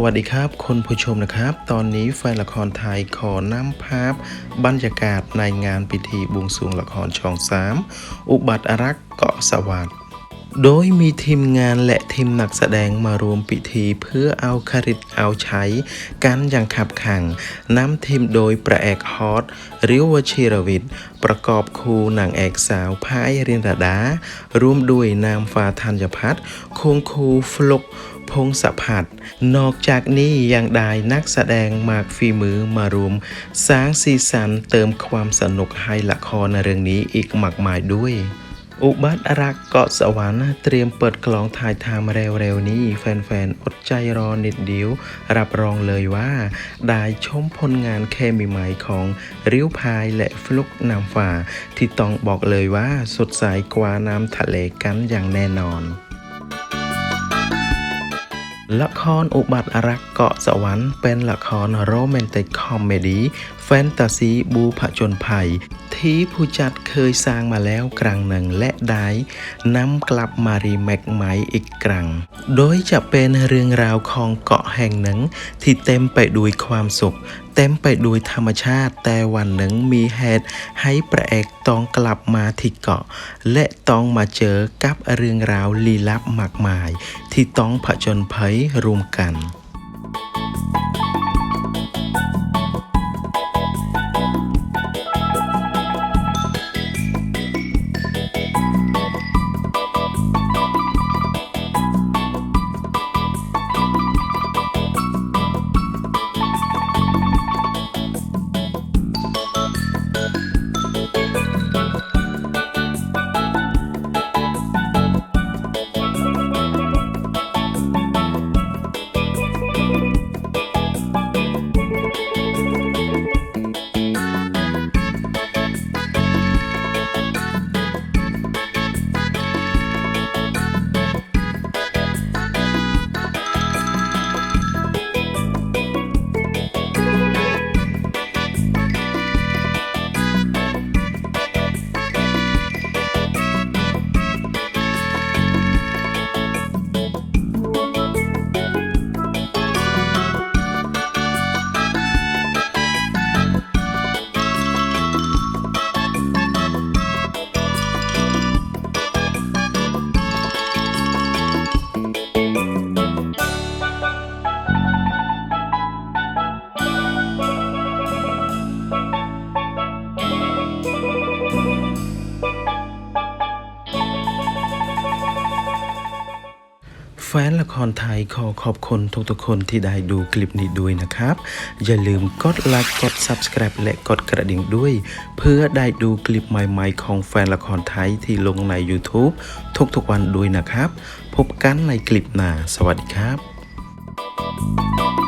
วัสดีครับคุณผู้ชมนะครับ ตอนนี้แฟนละครไทยขอนำภาพ บรรยากาศในงานพิธีบวงสรวงละครช่องสามอุบัติรักษ์เกาะสวัสดิ์ โดยมีทีมงานและทีมนักแสดงมารวมพิธีเพื่อเอาคริตเอาใช้กันอย่างขับขังนำทีมโดยประเอกฮอตริววชิรวิทย์ประกอบคู่นางเอกสาวพายรินรดา ร่วมด้วยนามฟ้าธัญพัฒน์คงคูฟลุกพงศพัฒน์นอกจากนี้ยังได้นักแสดงมากฝีมือมารวมสร้างสีสันเติมความสนุกให้ละครในเรื่องนี้อีกมากมายด้วย อุบัติรักเกาะสวรรค์เตรียมเปิดกลองถ่ายทำเร็วๆนี้ แฟนๆ อดใจรอนิดเดียว รับรองเลยว่า ได้ชมผลงานเคมีใหม่ของริ้วพายและฟลุกนำฟ้าที่ต้องบอกเลยว่าสดใสกว่าน้ำทะเลกันอย่างแน่นอนละครอุบัติรักเกาะสวรรค์เป็นละครโรแมนติกคอมเมดี้ ฟนตาซีบูผจญภัย ที่ผู้จัดเคยสร้างมาแล้วครั้งหนึ่งและได้นำกลับมารีเมคใหม่อีกครั้ง โดยจะเป็นเรื่องราวของเกาะแห่งหนึ่งที่เต็มไปด้วยความสุข เต็มไปด้วยธรรมชาติ แต่วันหนึ่งมีเหตุให้พระเอกต้องกลับมาที่เกาะ และต้องมาเจอกับเรื่องราวลี้ลับมากมาย ที่ต้องผจญภัยรวมกัน แฟนละครไทยขอขอบคุณทุกๆคนที่ได้ดูคลิปนี้ด้วยนะครับ อย่าลืมกดไลค์กด Subscribe และกดกระดิ่งด้วย เพื่อได้ดูคลิปใหม่ๆ ของแฟนละครไทยที่ลงใน YouTube ทุกๆวันด้วยนะครับ พบกันในคลิปหน้า สวัสดีครับ